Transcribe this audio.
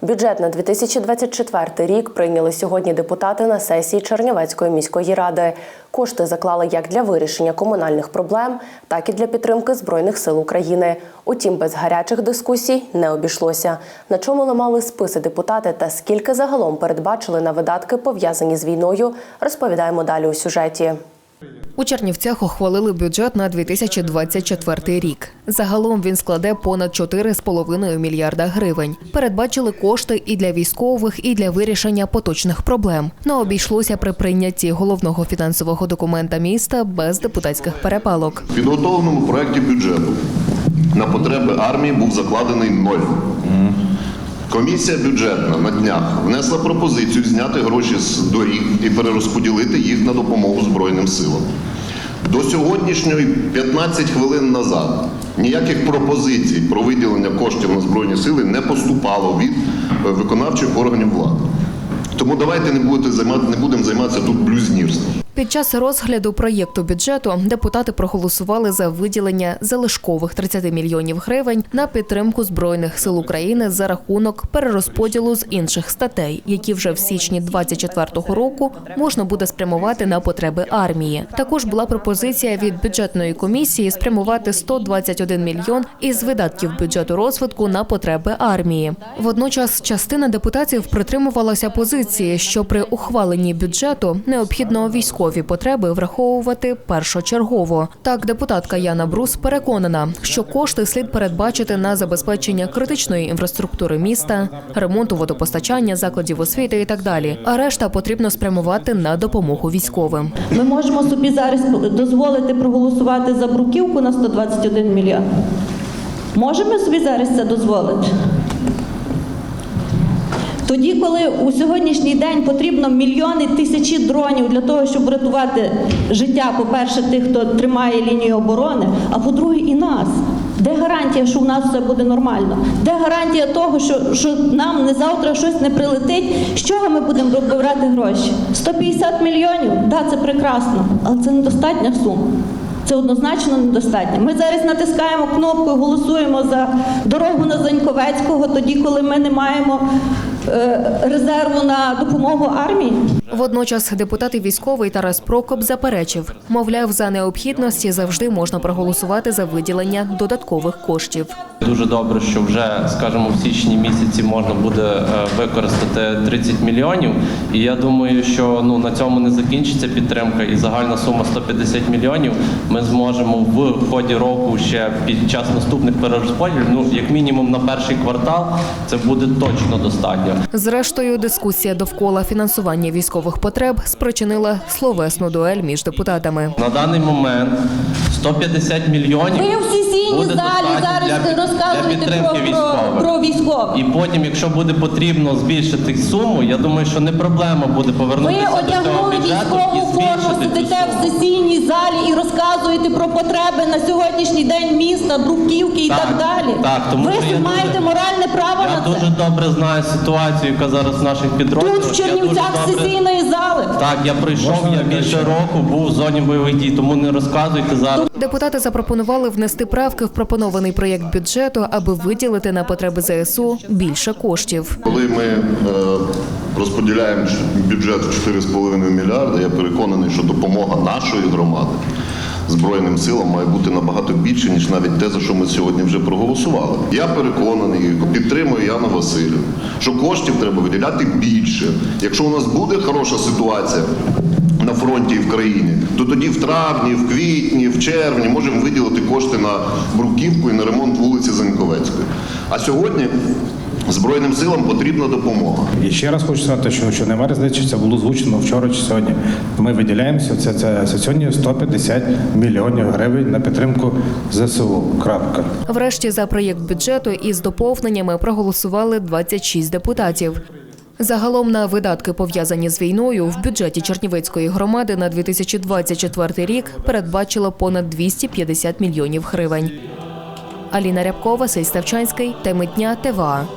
Бюджет на 2024 рік прийняли сьогодні депутати на сесії Чернівецької міської ради. Кошти заклали як для вирішення комунальних проблем, так і для підтримки збройних сил України. Утім, без гарячих дискусій не обійшлося. На чому ламали списи депутати та скільки загалом передбачили на видатки пов'язані з війною, розповідаємо далі у сюжеті. У Чернівцях ухвалили бюджет на 2024 рік. Загалом він складе понад 4,5 мільярда гривень. Передбачили кошти і для військових, і для вирішення поточних проблем. Не обійшлося при прийнятті головного фінансового документа міста без депутатських перепалок. В підготовленому проєкті бюджету на потреби армії був закладений ноль. Комісія бюджетна на днях внесла пропозицію зняти гроші з доріг і перерозподілити їх на допомогу Збройним силам. До сьогоднішньої 15 хвилин назад ніяких пропозицій про виділення коштів на Збройні сили не поступало від е, виконавчих органів влади. Тому давайте не, будете займати, не будемо займатися тут блюзнірством. Під час розгляду проєкту бюджету депутати проголосували за виділення залишкових 30 мільйонів гривень на підтримку збройних сил України за рахунок перерозподілу з інших статей, які вже в січні 2024 року можна буде спрямувати на потреби армії. Також була пропозиція від бюджетної комісії спрямувати 121 мільйон із видатків бюджету розвитку на потреби армії. Водночас частина депутатів притримувалася позиції, що при ухваленні бюджету необхідно військові потреби враховувати першочергово. Так, депутатка Яна Брус переконана, що кошти слід передбачити на забезпечення критичної інфраструктури міста, ремонту водопостачання, закладів освіти і так далі. А решта потрібно спрямувати на допомогу військовим. Ми можемо собі зараз дозволити проголосувати за бруківку на 121 мільйон. Можемо собі зараз це дозволити? Тоді, коли у сьогоднішній день потрібно мільйони тисячі дронів для того, щоб врятувати життя, по-перше, тих, хто тримає лінію оборони, а по-друге, і нас. Де гарантія, що у нас все буде нормально? Де гарантія того, що, що нам не завтра щось не прилетить? З чого ми будемо брати гроші? 150 мільйонів? Так, це прекрасно, але це недостатня сума. Це однозначно недостатньо. Ми зараз натискаємо кнопку голосуємо за дорогу на Заньковецького, тоді, коли ми не маємо резерву на допомогу армії. Водночас депутат і військовий Тарас Прокоп заперечив, мовляв, за необхідності завжди можна проголосувати за виділення додаткових коштів. Дуже добре, що вже, скажімо, в січні місяці можна буде е, використати 30 мільйонів. І я думаю, що ну на цьому не закінчиться підтримка, і загальна сума 150 мільйонів. Ми зможемо в ході року ще під час наступних перерозподілів, ну як мінімум на перший квартал, це буде точно достатньо. Зрештою, дискусія довкола фінансування військових потреб спричинила словесну дуель між депутатами. На даний момент 150 мільйонів. Ви в сесійній залі зараз для під- для розказуєте про, про, військових. про військових. І потім, якщо буде потрібно збільшити суму, я думаю, що не проблема буде Ви повернутися до цього одягнули бюджету військову форму, сидите в сесійній залі і розказуєте про потреби на сьогоднішній день міста, Бруківки і Так, так, далі. так, тому ви маєте дуже- моральне право. Дуже добре знаю ситуацію, яка зараз в наших підрозділах. Тут в Чернівцях добре- сесійної зали. Так, я прийшов, я більше року був в зоні бойових дій, тому не розказуйте зараз. Депутати запропонували внести правки в пропонований проєкт бюджету, аби виділити на потреби ЗСУ більше коштів. Коли ми е, розподіляємо бюджет в 4,5 мільярда, я переконаний, що допомога нашої громади Збройним силам має бути набагато більше, ніж навіть те, за що ми сьогодні вже проголосували. Я переконаний, підтримую Яну Васильівну, що коштів треба виділяти більше. Якщо у нас буде хороша ситуація. На фронті і в країні, то тоді в травні, в квітні, в червні можемо виділити кошти на бруківку і на ремонт вулиці Заньковецької. А сьогодні Збройним силам потрібна допомога. І ще раз хочу сказати, що, що немає різниці, це було звучено вчора чи сьогодні. Ми виділяємося це, це, це сьогодні 150 мільйонів гривень на підтримку ЗСУ. Крапка. Врешті за проєкт бюджету із доповненнями проголосували 26 депутатів. Загалом на видатки, пов'язані з війною, в бюджеті Чернівецької громади на 2024 рік передбачило понад 250 мільйонів гривень. Аліна Рябкова, Василь Ставчанський, теми дня ТВА.